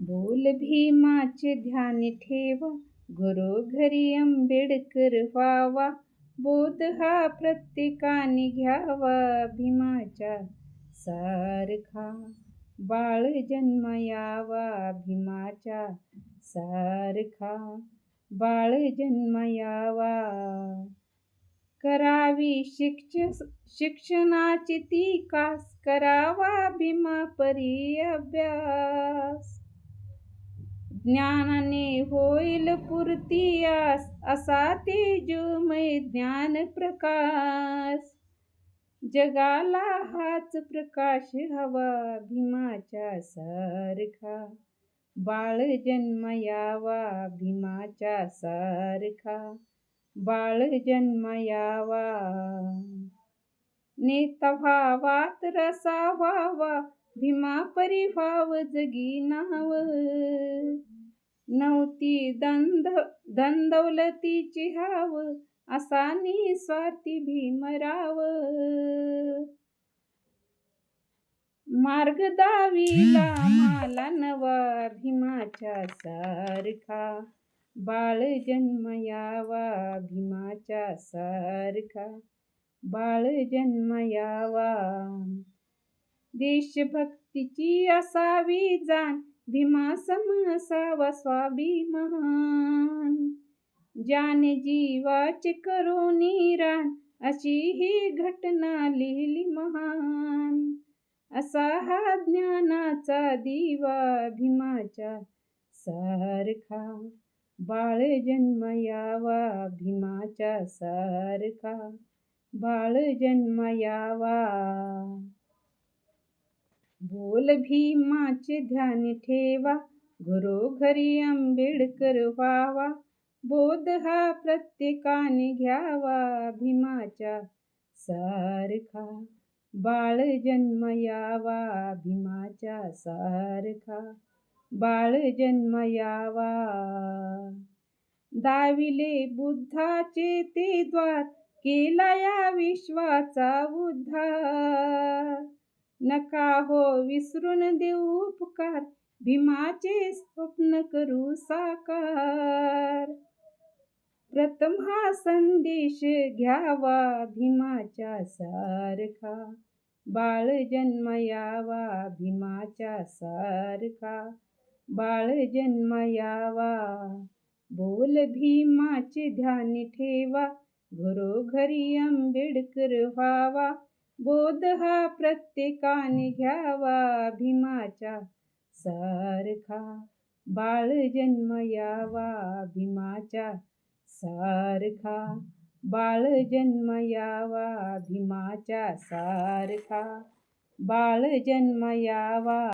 बोल भीमाचे ध्यान ठेवा घरोघरी आंबेडकर व्हावा बोध हा प्रत्येकाने घ्यावा भीमाच्या सारखा बाळ जन्म यावा भीमाच्या सारखा बाळ जन्म यावा करावी शिक्ष शिक्षणाची ती कास करावा भीमा परी अभ्यास. ज्ञानाने होईल पूर्ती असा तेजोमय ज्ञान प्रकाश. जगाला हाच प्रकाश हवा भीमाच्या सारखा. बाळ जन्मयावा भीमाच्या सारखा. बाळ जन्मयावा नेता व्हावात रसा व्हावा भीमा परिभाव जगी नाव. नव्हती दंद धनदौलतीची हाव. असा निस्वार्थी भीमराव. मार्ग दावीला माला नवा भीमाच्या सारखा. बाळ जन्मयावा भीमाच्या सारखा. बाळ जन्मयावा देशभक्तीची असावी जाण भीमा सम असावा स्वाभिमान. ज्याने जीवाचे करो निराण अशी ही घटना लिहिली महान. असा हा ज्ञानाचा दिवा भीमाच्या सारखा. बाळ जन्मयावा भीमाच्या सारखा. बाळ जन्मयावा बोल भीमाचे ध्यान ठेवा घरोघरी आंबेडकर व्हावा. बोध हा प्रत्येकाने घ्यावा भीमाच्या सारखा. बाळ जन्म यावा भीमाच्या सारखा. बाळ जन्म यावा. दाविले बुद्धाचे ते द्वार केला या विश्वाचा उद्धार. नका हो विसरून देऊ उपकार. भीमाचे स्वप्न करू साकार. प्रथम हा संदेश घ्यावा भीमाच्या सारखा. बाळ जन्मयावा भीमाच्या सारखा. बाळ जन्मयावा बोल भीमाचे ध्यान ठेवा. घरोघरी आंबेडकर व्हावा. बोध हा प्रत्येकाने घ्यावा भीमाच्या सारखा. बाळ जन्म यावा भीमाच्या सारखा. बाळ जन्म यावा भीमाच्या सारखा. बाळ जन्म यावा